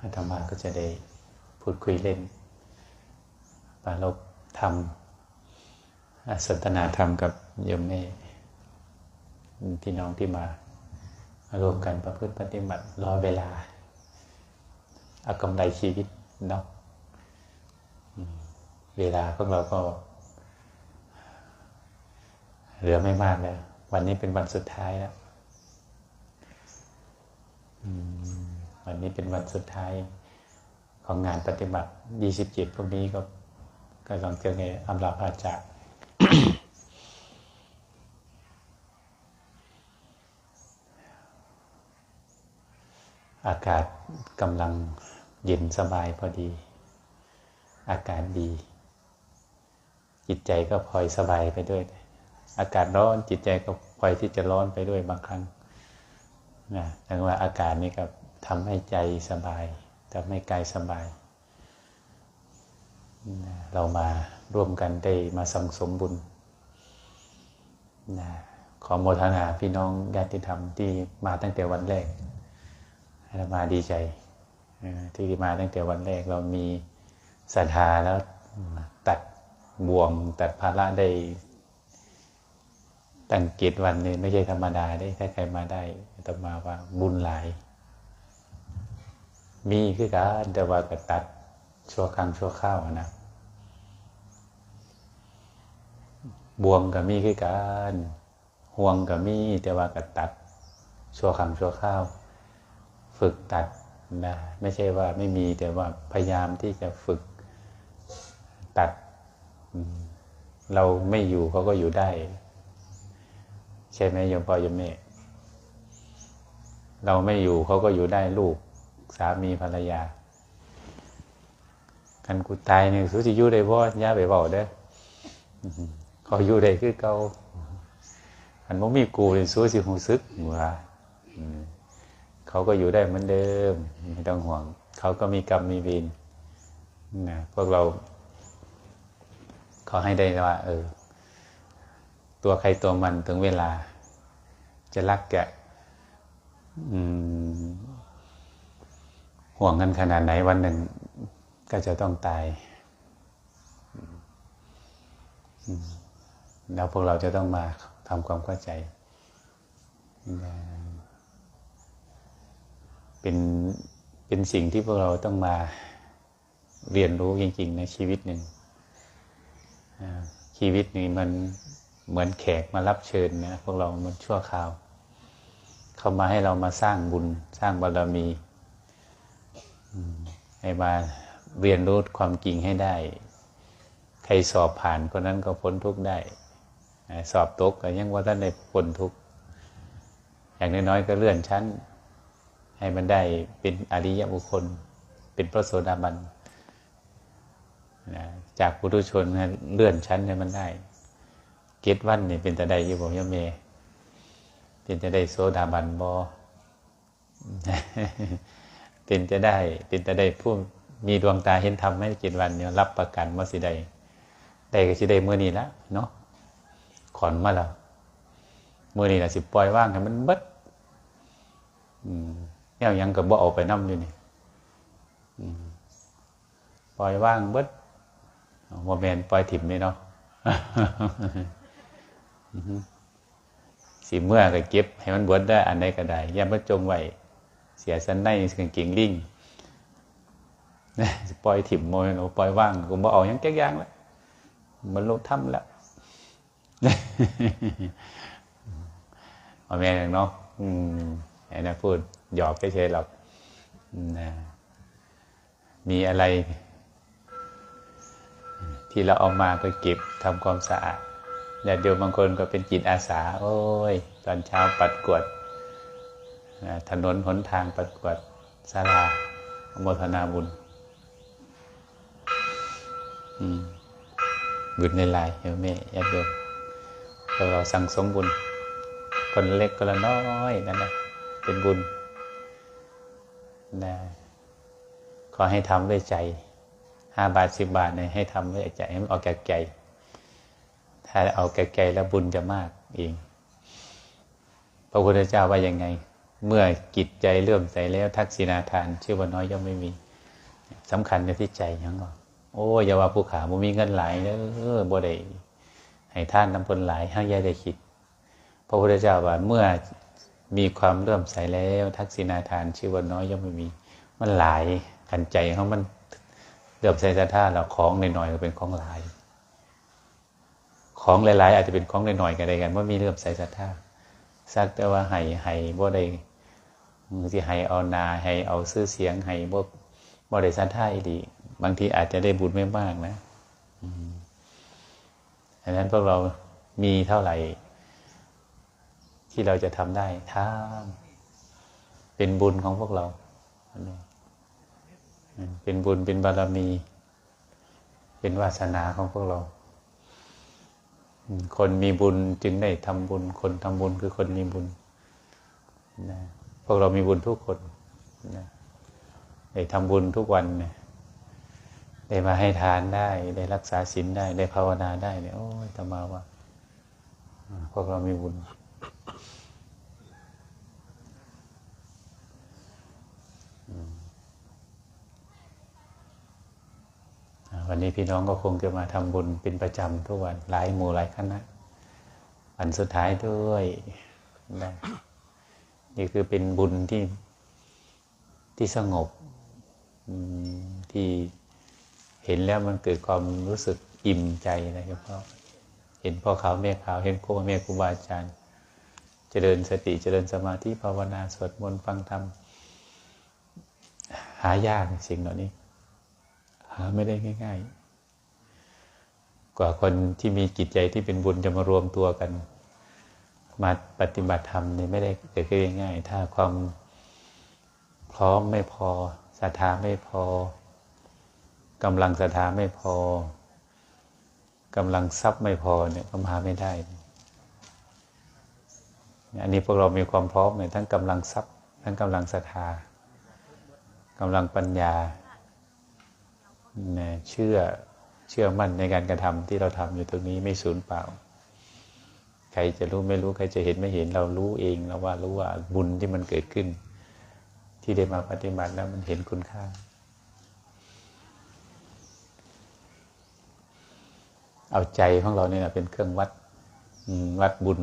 อาตมาก็จะได้พูดคุยเล่น ปาลบธรรมสนทนาธรรมกับโยมแม่พี่น้องที่มารวมกันประพฤติปฏิบัติรอเวลา อากำไรชีวิตเนาะเวลาพวกเราก็ เหลือไม่มากแล้ว วันนี้เป็นวันสุดท้ายแล้ว วันนี้เป็นวันสุดท้ายของงานปฏิบัติ27พวกนี้ก็ก็ลองเจอไงอำลาพาจากอากาศกำลังเย็นสบายพอดี อากาศดี จิตใจก็พลอยสบายไปด้วย อากาศร้อนจิตใจก็พลอยที่จะร้อนไปด้วยบางครั้งนะแต่ว่าอากาศนี่ก็ ทำให้ใจสบายทำให้กายสบาย เรามาร่วมกันได้มาสังสมบุญ ขอโมทนาพี่น้องญาติธรรมที่มาตั้งแต่วันแรกเรามาดีใจ ที่มาตั้งแต่วันแรกเรามีศรัทธาแล้วตัดบ่วงตัดภาระได้ตั้งเกตวันนี้ไม่ใช่ธรรมดาได้ถ้าใครมาได้ต้องมาว่าบุญหลาย มีคือการแต่ว่าก็ตัดชั่วครั้งชั่วข้าวนะบวงกับมีคือการห่วงกับมีแต่ว่าก็ตัดชั่วครั้งชั่วข้าว ฝึกตัดนะไม่ใช่ว่าไม่มีแต่ว่าพยายามที่จะฝึกตัด เราไม่อยู่เขาก็อยู่ได้ ใช่ไหมโยมพ่อโยมแม่เราไม่อยู่เขาก็อยู่ได้ลูก สามีภรรยากันกูตายเนี่ยสุสิอยู่ได้บ่ย่าไปบอกเด้อเขาอยู่ได้คือเก่าอันบ่มีกูเลยสู้สิหูซึกว่าเขาก็อยู่ได้เหมือนเดิม ไม่ต้องห่วง เขาก็มีกรรมมีวินนะพวกเราขอให้ได้ว่า เออ ตัวใครตัวมันถึงเวลา จะรักแก ห่วงกันขนาดไหนวันหนึ่งก็จะต้องตาย แล้วพวกเราจะต้องมาทำความเข้าใจ เป็นเป็นสิ่งที่พวกเราต้องมาเรียนรู้จริง ๆ ในชีวิตหนึ่งชีวิตนี้มันเหมือนแขกมารับเชิญนะพวกเรามันชั่วคราว เขามาให้เรามาสร้างบุญสร้างบารมี ให้มาเรียนรู้ความจริงให้ได้ ใครสอบผ่านคนนั้นก็พ้นทุกข์ได้ สอบตกก็ยังว่าท่านได้พ้นทุกข์ อย่างน้อยๆก็เลื่อนชั้น ให้มันได้เป็นอริยบุคคล เป็นพระโสดาบันจากปุถุชนเลื่อนชั้นให้มันได้ เกตวันนี่เป็นแต่ได้ยี่บอกยมเม เป็นจะได้โซดาบันบอ เป็นจะได้ เป็นจะได้ผู้มีดวงตาเห็นธรรมให้เกตวันเนี่ยรับประกันว่าสิได้ได้ก็สิได้เมื่อนี้แล้วเนาะขอนมาแล้วเมื่อนี้แหละสิปล่อยว่างให้มันเบิดเนี่ยยังกับบ่เอาไปน้ำอยู่นี่ปล่อยว่างเบิดโมเมนปล่อยถิ่มนี่เนาะสีเมื่อก็เก็บให้มันเบวชได้ อันใดก็ได้ย่ามาจงไว้ เสียสันในกางเกงลิงปล่อยถิ่มโมยโนปล่อยว่างกูบ่เอายังแก้ยังแล้วมันลดถ้ำแล้วพ่อแม่เนาะอืมไอ้นะพูดหยอกเฉยๆหรอกนะมีอะไร ที่เราเอามาก็เก็บทำความสะอาดญาติโยมบางคนก็เป็นจิตอาสา โอ้ย ตอนเช้าปัดกวด ถนนหนทางปัดกวดศาลาโมทนาบุญบุญในลายเฮ้ยแม่ญาติโยมเราสั่งสมบุญ คนเล็กคนละน้อยนั่นแหละเป็นบุญนะขอให้ทำด้วยใจห้าบาทสิบบาทเนี่ยให้ทำด้วยใจให้มันออกแก่ใจ ถ้าเอาแก่ใจแล้วบุญจะมากเองพระพุทธเจ้าว่ายังไง เมื่อกิจใจเลื่มใสแล้วทักษิณาทาน ชื่อว่าน้อยย่อมไม่มีสำคัญอยู่ที่ใจยังหรอโอ้อย่าว่าผู้ขาบ่มีเงินหลายเด้อบ่ได้ให้ท่านนำผลหลายห้าแย่ได้คิดพระพุทธเจ้าว่าเมื่อมีความเลื่มใสแล้ว ทักษิณาทาน ชื่อว่าน้อยย่อมไม่มี มันหลายกันใจเขามันเลื่มใสศรัทธาเราของหน่อยๆก็เป็นของหลาย ของหลายๆ อาจจะเป็นของหน่อยๆกันได้กันว่ามีเลื่มใสศรัทธาสักแต่ว่าให้ให้บ่ได้ ที่ให้เอานาให้เอาซื้อเสียงให้บ่บ่ได้ศรัทธาอีดีบางทีอาจจะได้บุญไม่มากนะดังนั้นพวกเรามีเท่าไหร่ ที่เราจะทำได้ท้าเป็นบุญของพวกเรา เป็นบุญเป็นบารมี เป็นวาสนาของพวกเรา คนมีบุญจึงได้ทำบุญ คนทำบุญคือคนมีบุญนะ วกเรามีบุญทุกคนนะได้ทำบุญทุกวันเนี่ยได้มาให้ทานได้ ได้รักษาศีลได้ ได้ภาวนาได้เนี่ยโอ้ยตมาว่าพวกเรามีบุญ วันนี้พี่น้องก็คงจะมาทำบุญเป็นประจำทุกวัน หลายหมู่หลายคณะวันสุดท้ายด้วยนะ นี่คือเป็นบุญที่ที่สงบที่เห็นแล้วมันเกิดความรู้สึกอิ่มใจนะครับเพาะเห็นพ่อขาวแม่ขาวเห็นโคแม่ครูบาอาจารย์เจริญสติเจริญสมาธิภาวนาสวดมนต์ฟังธรรมหายากสิ่งเหล่านี้ หาไม่ได้ง่าย ๆ กว่าคนที่มีจิตใจที่เป็นบุญจะมารวมตัวกัน มาปฏิบัติธรรมนี่ไม่ได้เกิดขึ้นง่ายๆถ้าความพร้อมไม่พอศรัทธาไม่พอกำลังศรัทธาไม่พอกำลังทรัพย์ไม่พอเนี่ยก็มาไม่ได้อันนี้พวกเรามีความพร้อมเนี่ยทั้งกำลังทรัพย์ ทั้งกำลังศรัทธากำลังปัญญาเนี่ยเชื่อเชื่อมั่นในการกระทำที่เราทำอยู่ตรงนี้ไม่สูญเปล่า ใครจะรู้ไม่รู้ใครจะเห็นไม่เห็นเรารู้เองแล้วว่ารู้ว่าบุญที่มันเกิดขึ้น ที่ได้มาปฏิบัติแล้วมันเห็นคุณค่า เอาใจของเราเนี่ยเป็นเครื่องวัดวัดบุญ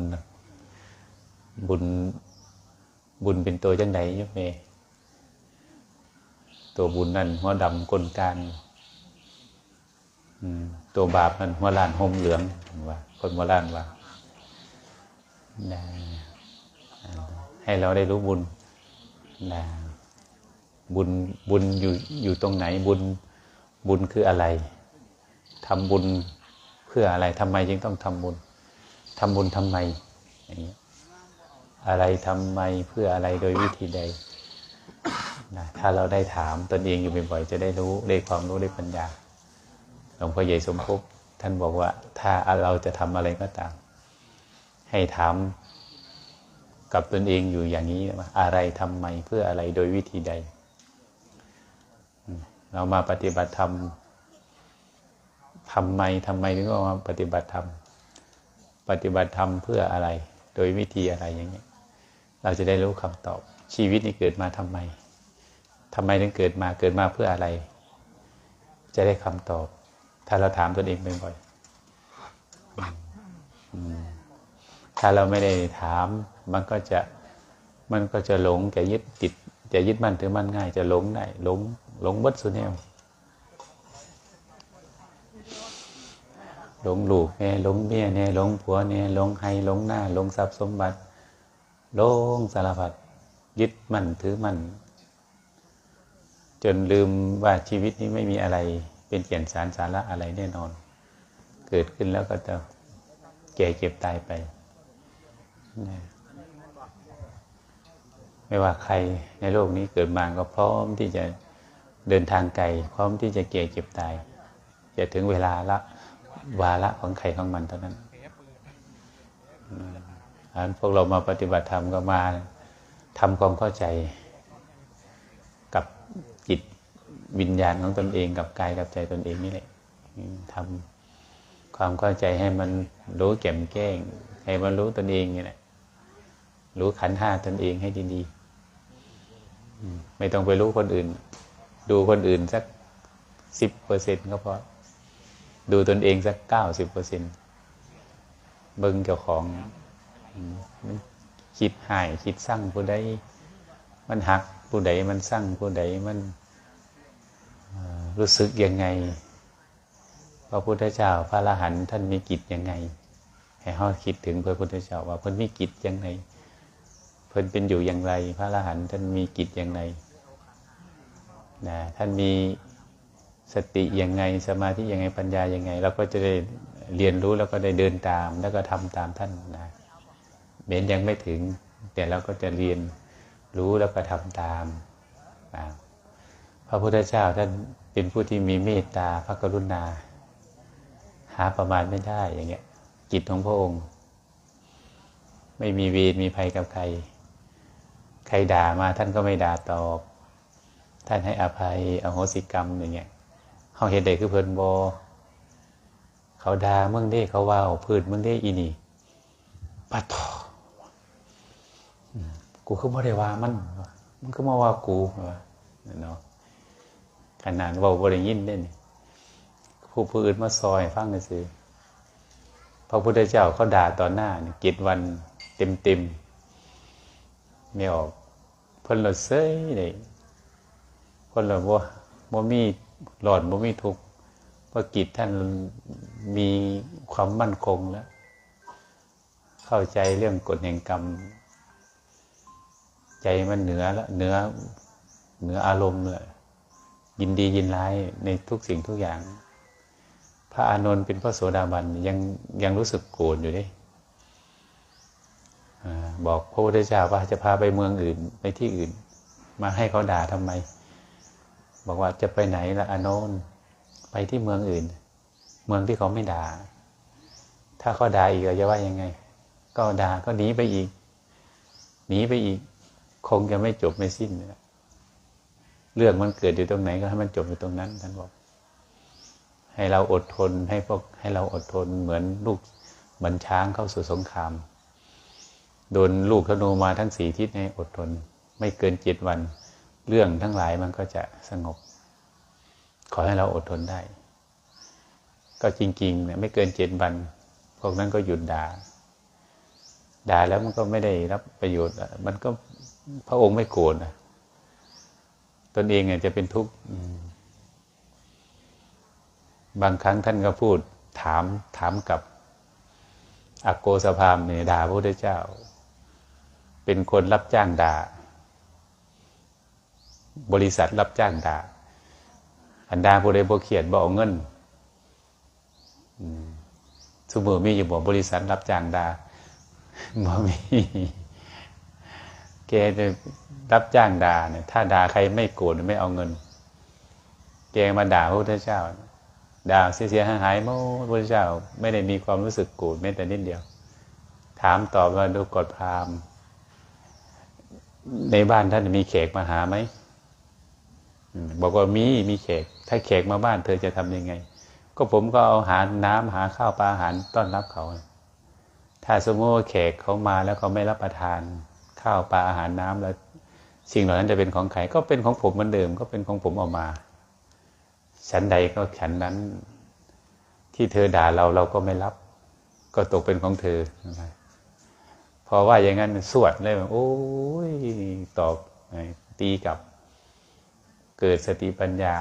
บุญบุญเป็นตัวจังไหนยกเมตัวบุญนั่นหัวดำกลการตัวบาปนั่นหัวล้านห่มเหลืองว่าคนหัวล้านว่า ให้เราได้รู้บุญนะบุญบุญอยู่อยู่ตรงไหนบุญบุญคืออะไรทำบุญเพื่ออะไรทำไมจึงต้องทำบุญทำบุญทำไมอย่างนี้อะไรทำไมเพื่ออะไรโดยวิธีใดนะถ้าเราได้ถามตนเองอยู่บ่อยๆจะได้รู้ได้ความรู้ได้ปัญญาหลวงพ่อใหญ่สมภพท่านบอกว่า ถ้าเราจะทำอะไรก็ตาม ให้ถามกับตนเองอยู่อย่างนี้ว่าอะไรทำไมเพื่ออะไรโดยวิธีใด เรามาปฏิบัติธรรมทำไมทำไมถึงต้องมาปฏิบัติธรรมปฏิบัติธรรมเพื่ออะไร โดยวิธีอะไรอย่างนี้เราจะได้รู้คำตอบ ชีวิตนี้เกิดมาทำไมทำไมถึงเกิดมาเกิดมาเพื่ออะไร จะได้คำตอบ ถ้าเราถามตนเองบ่อยๆ ถ้าเราไม่ได้ถาม มันก็จะมันก็จะหลงจะยึดติดจะยึดมั่นถือมั่นง่าย จะหลงได้หลงหลงวัดสุเนวหลงลูกแน่หลงเมียแน่หลงผัวแน่หลงให้หลงหน้าหลงทรัพย์สมบัติหลงสารพัดยึดมั่นถือมั่นจนลืมว่าชีวิตนี้ไม่มีอะไรเป็นเกียรติสารสาระอะไรแน่นอน เกิดขึ้นแล้วก็จะแก่เก็บตายไป ไม่ว่าใครในโลกนี้เกิดมาก็พร้อมที่จะเดินทางไกลพร้อมที่จะแก่เก็บตาย จะถึงเวลาละวาระของใครของมันเท่านั้นอันพวกเรามาปฏิบัติธรรมก็มาทำความเข้าใจกับจิตวิญญาณของตนเอง กับกายกับใจตนเองนี่แหละทำความเข้าใจให้มันรู้แก่มแก้ง ให้มันรู้ตนเองนี่แหละ รู้ขันห้าตนเองให้ดีๆไม่ต้องไปรู้คนอื่น ดูคนอื่นสักสิบเปอร์เซ็นก็พอดูตนเองสักเก้าสิบเปอร์เซ็นเบิ่งเจ้าของคิดหายคิดสร้างผู้ใดมันหักผู้ใดมันสร้างผู้ใดมันรู้สึกยังไงพระพุทธเจ้าพระอรหันต์ท่านมีกิจยังไงให้เขาคิดถึงพระพุทธเจ้าว่าเพิ่นมีกิจยังไง พิ่นเป็นอยู่อย่างไร พระอรหันต์ท่านมีกิจอย่างไรนะท่านมีสติอยังไงสมาธิอยังไงปัญญายังไง เราก็จะได้เรียนรู้แล้วก็ได้เดินตาม แล้วก็ทำตามท่านนะเบนยังไม่ถึง แต่เราก็จะเรียนรู้แล้วก็ทำตามนะพระพุทธเจ้าท่านเป็นผู้ที่มีเมตตาพระกรุณา หาประมาณไม่ได้อย่างเงี้ยกิจของพระองค์ ไม่มีเวรมีภัยกับใคร ใครด่ามาท่านก็ไม่ด่าตอบ ท่านให้อภัยอโหสิกรรมอย่างเงี้ยเขาเห็นเด็กคือเพลินบอเขาด่าเมื่อได้เขาว่าพืชเมื่อได้อีนี่ปัดทอกูคือบ่ได้ว่ามันมันก็มาว่ากูเนาะขนาดว่าบริยินได้นี่ผู้ผู้อื่นมาซอยฟังกันสิพระพุทธเจ้าเขาด่าต่อหน้าเจ็ดวันเต็มเต็ม ไม่ออกเพิ่นเราเซยเลยเพิ่นเราว่บ่มีหลอดบ่มีทุกข์พระกิจท่านมีความมั่นคงแล้ว เข้าใจเรื่องกฎแห่งกรรม ใจมันเหนือแล้วเหนือเหนืออารมณ์เลยยินดียินร้ายในทุกสิ่งทุกอย่าง พระอานนท์เป็นพระโสดาบันยังยังรู้สึกโกรธอยู่ดิ บอกพระพุทธเจ้าว่าจะพาไปเมืองอื่นไปที่อื่น มาให้เขาด่าทำไม บอกว่าจะไปไหนละอานนท์ไปที่เมืองอื่น เมืองที่เขาไม่ด่า ถ้าเขาด่าอีกจะว่ายังไง ก็ด่าก็หนีไปอีก หนีไปอีก คงจะไม่จบไม่สิ้นเรื่องมันเกิดอยู่ตรงไหนก็ให้มันจบอยู่ตรงนั้นท่านบอก ให้เราอดทนให้พวกให้เราอดทนเหมือนลูกเหมือนช้างเข้าสู่สงคราม โดนลูกธนูมาทั้งสี่ทิศให้อดทน ไม่เกินเจ็ดวัน เรื่องทั้งหลายมันก็จะสงบ ขอให้เราอดทนได้ ก็จริงๆเนี่ยไม่เกินเจ็ดวัน พวกนั้นก็หยุดด่า ด่าแล้วมันก็ไม่ได้รับประโยชน์ มันก็พระองค์ไม่โกรธนะตนเองเนี่ยจะเป็นทุกข์บางครั้งท่านก็พูดถามถามกับอโกสภามเนี่ยด่าพระพุทธเจ้า เป็นคนรับจ้างด่า บริษัทรับจ้างด่าอันดาผู้ใดบ่เขียนบ่เอาเงินสมมติมีอยู่บ่บริษัทรับจ้างด่าบ่มีแกจะรับจ้างด่าเนี่ยถ้าด่าใครไม่โกรธไม่เอาเงินแกมาด่าพระพุทธเจ้าด่าเสียหายหายโมพระพุทธเจ้า ไม่ได้มีความรู้สึกโกรธแม้แต่นิดเดียว ถามตอบว่าดูกดพราม ในบ้านท่านมีแขกมาหาไหมบอกว่ามีมีแขก ถ้าแขกมาบ้านเธอจะทำยังไง ก็ผมก็เอาหาน้ำหาข้าวปลาอาหารต้อนรับเขา ถ้าสมมติว่าแขกเขามาแล้วเขาไม่รับประทาน ข้าวปลาอาหารน้ำแล้ว สิ่งเหล่านั้นจะเป็นของใครก็เป็นของผมเหมือนเดิม ก็เป็นของผมออกมาฉันใดก็ฉันนั้น ที่เธอด่าเราเราก็ไม่รับ ก็ตกเป็นของเธอ พอว่าอย่างนั้นสวดเลยโอ้ยตอบตีกับ เกิดสติปัญญา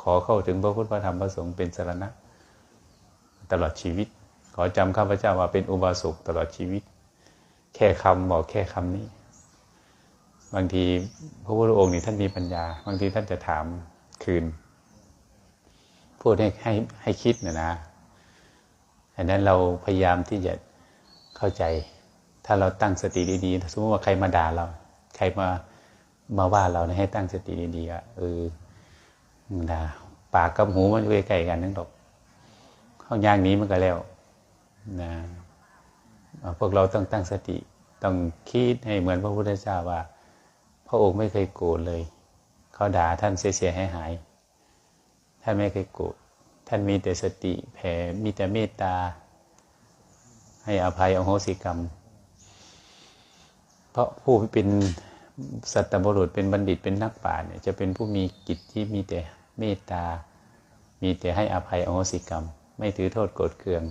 ขอเข้าถึงพระพุทธพระธรรมพระสงฆ์เป็นสารณะ ตลอดชีวิต ขอจำข้าพเจ้าว่าเป็นอุบาสกตลอดชีวิต แค่คำบอกแค่คำนี้ บางทีพระพุทธองค์นี่ท่านมีปัญญา บางทีท่านจะถามคืน พูดให้ให้ให้คิดนะนะอันนั้นเราพยายามที่จะเข้าใจ ถ้าเราตั้งสติดีๆสมมติว่าใครมาด่าเรา ใครมามาว่าเราให้ตั้งสติดีๆอะเออด่าปากกับหูมันอยู่ใกล้กันนั่นหรอกข้างย่างนี้มันก็แล้วนะพวกเราต้องตั้งสติ ต้องคิดให้เหมือนพระพุทธเจ้าว่า พระองค์ไม่เคยโกรธเลย เขาด่าท่านเสียหายหายท่านไม่เคยโกรธท่านมีแต่สติแผ่มีแต่เมตตา ให้อภัยอโหสิกรรม เพราะผู้เป็นสัตบุรุษเป็นบัณฑิตเป็นนักปราชญ์เนี่ยจะเป็นผู้มีกิจที่มีแต่เมตตา มีแต่ให้อภัยอโหสิกรรม ไม่ถือโทษโกรธเคือง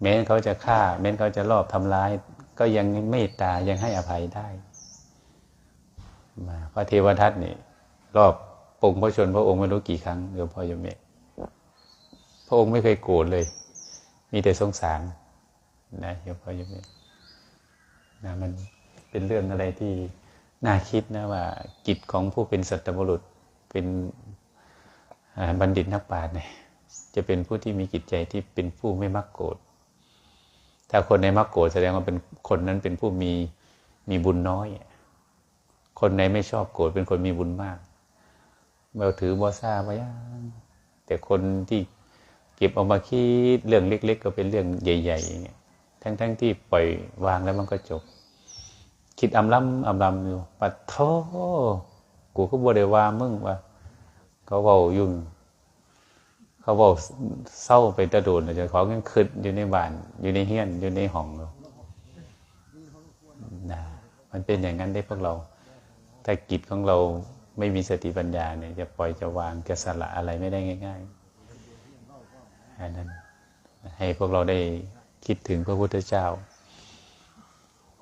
แม้นเขาจะฆ่า แม้นเขาจะลอบทำร้าย ก็ยังเมตตายังให้อภัยได้มาพระเทวทัตเนี่ยรอบปงพระชนพระองค์ไม่รู้กี่ครั้งเดี๋ยวพ่อยมเมกพระองค์ไม่เคยโกรธเลย มีแต่สงสารนะโยมพ่อยมเมก นะมันเป็นเรื่องอะไรที่น่าคิดนะว่ากิจของผู้เป็นสัตบุรุษเป็นบัณฑิตนักปราชญ์เนี่ยจะเป็นผู้ที่มีจิตใจที่เป็นผู้ไม่มักโกรธถ้าคนในมักโกรธแสดงว่าเป็นคนนั้นเป็นผู้มีมีบุญน้อย คนในไม่ชอบโกรธเป็นคนมีบุญมากเราถือบอซ่าไปยังแต่คนที่เก็บออกมาคิดเรื่องเล็ก ๆ ก็เป็นเรื่องใหญ่ๆอย่างเงี้ย ทั้งๆทที่ปล่อยวางแล้วมันก็จบ คิดอำลำอำลำอยู่ปัดโทกูก็บ่ได้ว่ามึงว่า เขาเบายุ่งเขาเบาเศร้าไปตะโดนจะขอเงินคืดอยู่ในบ้าน อยู่ในเฮียนอยู่ในห้องเรานะมันเป็นอย่างนั้นได้พวกเรา ถ้ากิจของเราไม่มีสติปัญญาเนี่ยจะปล่อยจะวางจะสละอะไรไม่ได้ง่ายๆอันนั้นให้พวกเราได้ คิดถึงพระพุทธเจ้า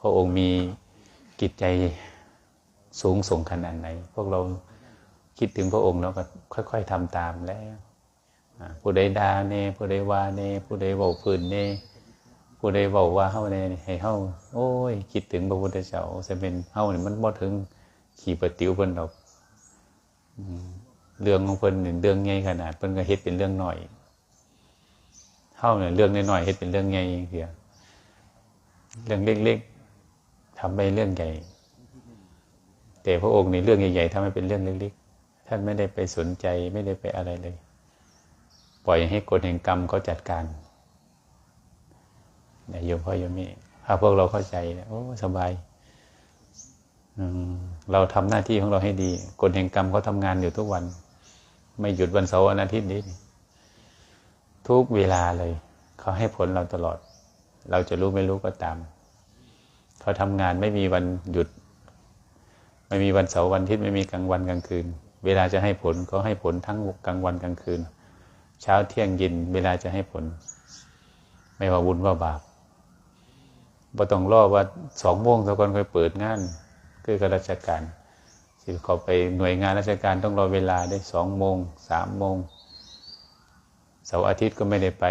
พระองค์มีกิจใจสูงส่งขนาดไหน พวกเราคิดถึงพระองค์แล้วก็ค่อย ๆทำตามแล้วผู้ใดด่าเน่ผู้ใดว่าเน่ผู้ใดเบาพื้นเน่ผู้ใดเบาว่าเฮาเน่ให้เฮาโอ้ย คิดถึงพระพุทธเจ้าจะเป็นเฮาเนี่ยมันบ่ถึงขี่ปติ๋วเพิ่นดอกเรื่องของเพิ่นเนี่ยเรื่องใหญ่ขนาดเพิ่นก็เฮ็ดเป็นเรื่องหน่อย เฮาเนี่ยเรื่องน้อยๆเฮ็ดเป็นเรื่องใหญ่เพียเรื่องเล็กๆทำไปเรื่องใหญ่ แต่พระองค์ในเรื่องใหญ่ๆทำให้เป็นเรื่องเล็กๆ ท่านไม่ได้ไปสนใจไม่ได้ไปอะไรเลย ปล่อยให้กฎแห่งกรรมเขาจัดการเนี่ยโยมพ่อโยมแม่ถ้าพวกเราเข้าใจนะโอ้สบายเราทำหน้าที่ของเราให้ดีกฎแห่งกรรมเขาทางานอยู่ทุกวัน ไม่หยุดวันเสาร์วันอาทิตย์นี้ ทุกเวลาเลย เขาให้ผลเราตลอด เราจะรู้ไม่รู้ก็ตาม เขาทำงานไม่มีวันหยุด ไม่มีวันเสาร์วันอาทิตย์ไม่มีกลางวันกลางคืน เวลาจะให้ผลก็ให้ผลทั้งกลางวันกลางคืน เช้าเที่ยงเย็นเวลาจะให้ผล ไม่ว่าบุญว่าบาปบ่ต้องรอว่าสองโมงสักคนค่อยเปิดงาน คือการาชการสิเขาไปหน่วยงานราชการต้องรอเวลาได้สองโมงสามโมง เสาร์อาทิตย์ก็ไม่ได้ไป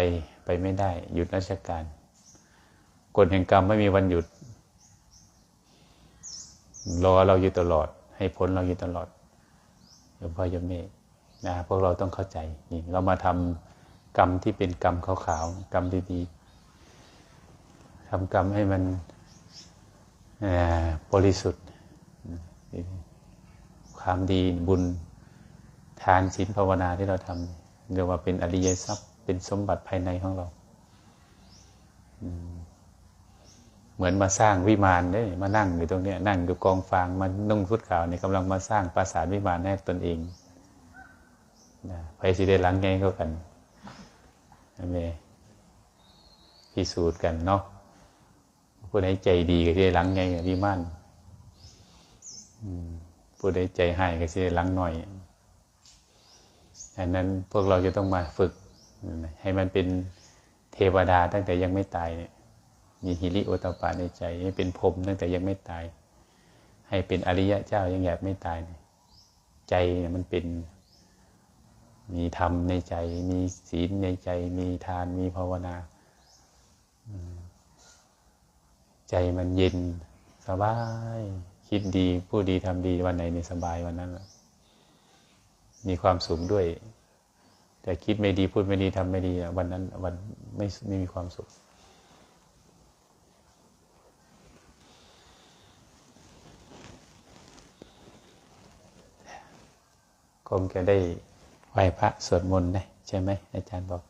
ไปไม่ได้ หยุดราชการกฎแห่งกรรมไม่มีวันหยุด รอเราอยู่ตลอด ให้ผลเราอยู่ตลอดหลวงพ่อยมเมนะพวกเราต้องเข้าใจนี่เรามาทำกรรมที่เป็นกรรมขาวๆกรรมดีๆทำกรรมให้มันบริสุทธิ์ความดีบุญทานศีลภาวนาที่เราทำ เรียกว่าเป็นอริยทรัพย์ เป็นสมบัติภายในของเรา เหมือนมาสร้างวิมานเนี่ยมานั่งอยู่ตรงนี้นั่งอยู่กองฟางมานุ่งชุดขาวเนี่ยกำลังมาสร้างปราสาทวิมานให้ตนเองนะไปสิได้หลังไงก็กันเมพิสูจน์กันเนาะผู้ใดใจดีก็จะได้หลังไงวิมานผู้ใดใจให้ก็จะได้หลังหน่อย ดังนั้นพวกเราจะต้องมาฝึก ให้มันเป็นเทวดาตั้งแต่ยังไม่ตายเนี่ยมีฮิริโอตปาในใจให้เป็นพรมตั้งแต่ยังไม่ตาย ให้เป็นอริยะเจ้ายังอยากไม่ตายใจเนี่ยมันเป็นมีธรรมในใจ มีศีลในใจ มีทาน มีภาวนา ใจมันเย็นสบาย คิดดี พูดดีทำดีวันไหนนี่สบายวันนั้น มีความสุขด้วย แต่คิดไม่ดีพูดไม่ดีทำไม่ดีวันนั้นวันไม่ไม่มีความสุข คงจะได้ไหวพระสวดมนต์นะใช่ไหมอาจารย์บอก